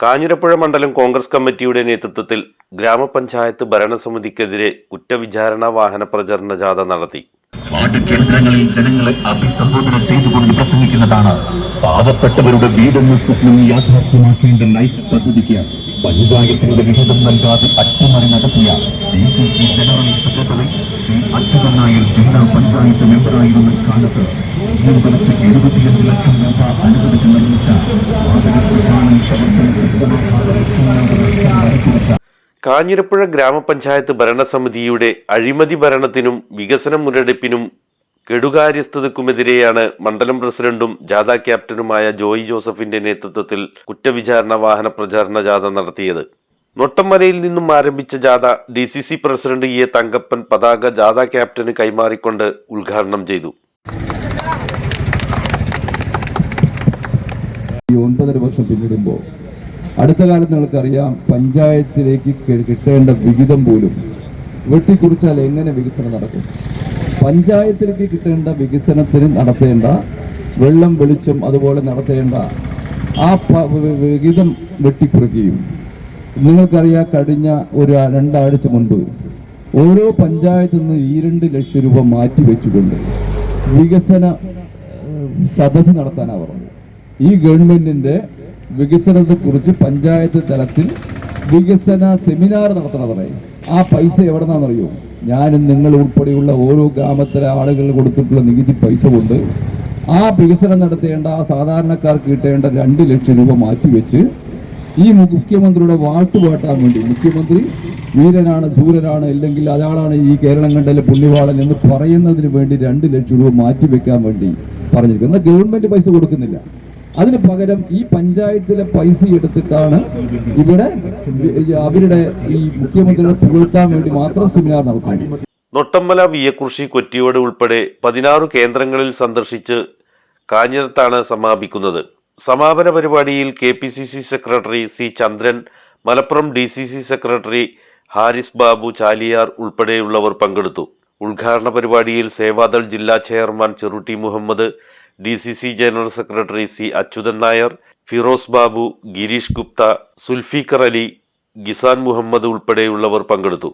കാഞ്ഞിരപ്പുഴ മണ്ഡലം കോൺഗ്രസ് കമ്മിറ്റിയുടെ നേതൃത്വത്തിൽ ഗ്രാമപഞ്ചായത്ത് ഭരണസമിതിക്കെതിരെ കുറ്റവിചാരണ വാഹന പ്രചരണ ജാഥ നടത്തി. വാർഡ് കേന്ദ്രങ്ങളിൽ ജനങ്ങളെ അഭിസംബോധന ചെയ്തുകൊണ്ട് പ്രസംഗിക്കുന്നതാണ് പാവപ്പെട്ടവരുടെ വീടെന്ന സ്വപ്നം യാഥാർത്ഥ്യമാക്കേണ്ട ലൈഫ് പദ്ധതിക്ക് പഞ്ചായത്തിന്റെ വിഹിതം നൽകാതെ അട്ടിമറി നടത്തിയ D C C general secretary C Achuthan Nair ജില്ലാ പഞ്ചായത്ത് മെമ്പറായിരുന്ന കാലത്ത് എഴുപത്തിയഞ്ച് ലക്ഷം രൂപ അനുവദിച്ച് നിർമ്മിച്ച വാതക ശ്മശാനം പ്രവർത്തന കാഞ്ഞിരപ്പുഴ ഗ്രാമപഞ്ചായത്ത് ഭരണസമിതിയുടെ അഴിമതി ഭരണത്തിനും വികസന മുരടിപ്പിനും കെടുകാര്യസ്ഥതയ്ക്കുമെതിരെയാണ് മണ്ഡലം പ്രസിഡന്റും ജാഥ ക്യാപ്റ്റനുമായ ജോയി ജോസഫിന്റെ നേതൃത്വത്തിൽ കുറ്റവിചാരണ വാഹന പ്രചാരണ ജാഥ നടത്തിയത്. നൊട്ടമ്മലയിൽ നിന്നും ആരംഭിച്ച ജാഥ D C C president A Thankappan പതാക ജാഥ ക്യാപ്റ്റന് കൈമാറിക്കൊണ്ട് ഉദ്ഘാടനം ചെയ്തു. ഒൻപതര വർഷം പിന്നിടുമ്പോൾ അടുത്ത കാലത്ത് നിങ്ങൾക്കറിയാം പഞ്ചായത്തിലേക്ക് കിട്ടേണ്ട വിഹിതം പോലും വെട്ടിക്കുറിച്ചാൽ എങ്ങനെ വികസനം നടക്കും? പഞ്ചായത്തിലേക്ക് കിട്ടേണ്ട വികസനത്തിന് നടത്തേണ്ട വെള്ളം വെളിച്ചം അതുപോലെ നടത്തേണ്ട ആ വിഹിതം വെട്ടിക്കുറയ്ക്കുകയും. നിങ്ങൾക്കറിയാം കഴിഞ്ഞ ഒരു രണ്ടാഴ്ച മുൻപ് ഓരോ പഞ്ചായത്തിൽ നിന്ന് ഈ രണ്ട് ലക്ഷം രൂപ മാറ്റി വെച്ചുകൊണ്ട് വികസന സദസ്സ് നടത്താനാണ് പറഞ്ഞത്. ഈ ഗവൺമെന്റിന്റെ വികസനത്തെക്കുറിച്ച് പഞ്ചായത്ത് തലത്തിൽ വികസന സെമിനാർ നടത്തണതറേ ആ പൈസ എവിടെ നിന്നാണെന്നറിയോ ഞാനും നിങ്ങൾ ഉൾപ്പെടെയുള്ള ഓരോ ഗ്രാമത്തിലെ ആളുകൾ കൊടുത്തിട്ടുള്ള നികുതി പൈസ കൊണ്ട് ആ വികസനം നടത്തേണ്ട ആ സാധാരണക്കാർക്ക് കിട്ടേണ്ട രണ്ട് ലക്ഷം രൂപ മാറ്റിവെച്ച് ഈ മുഖ്യമന്ത്രിയുടെ വാട്ടുപാട്ടാൻ വേണ്ടി മുഖ്യമന്ത്രി വീരനാണ് സൂര്യനാണ് അല്ലെങ്കിൽ അയാളാണ് ഈ കേരളം കണ്ടല്ലേ പുണ്യവാളൻ എന്ന് പറയുന്നതിന് വേണ്ടി രണ്ട് ലക്ഷം രൂപ മാറ്റിവെക്കാൻ വേണ്ടി പറഞ്ഞിരിക്കുന്നു. എന്നാൽ ഗവൺമെന്റ് പൈസ കൊടുക്കുന്നില്ല. അതിന് പകരം ഈ പഞ്ചായത്തിലെ പൈസ എടുത്തിട്ടാണ് ഇവിടെ അവരുടെ ഈ മുഖ്യമന്ത്രിയുടെ പുകഴ്ത്താൻ വേണ്ടി മാത്രം സെമിനാർ നടത്തുന്നത്. നൊട്ടമ്മല വിയക്കുറിശി കൊറ്റിയോട് ഉൾപ്പെടെ പതിനാറ് കേന്ദ്രങ്ങളിൽ സന്ദർശിച്ച് കാഞ്ഞിരത്താണ് സമാപിക്കുന്നത്. സമാപന പരിപാടിയിൽ K P C C secretary C Chandran Malappuram D C C secretary Haris Babu Chaliyar ഉൾപ്പെടെയുള്ളവർ പങ്കെടുത്തു. ഉദ്ഘാടന പരിപാടിയിൽ സേവാദൾ ജില്ലാ chairman Cheruty Muhammad D C C general secretary C Achuthan Nair Firoz Babu Girish Gupta Zulfiqar Ali Gisan Muhammad ഉൾപ്പെടെയുള്ളവർ പങ്കെടുത്തു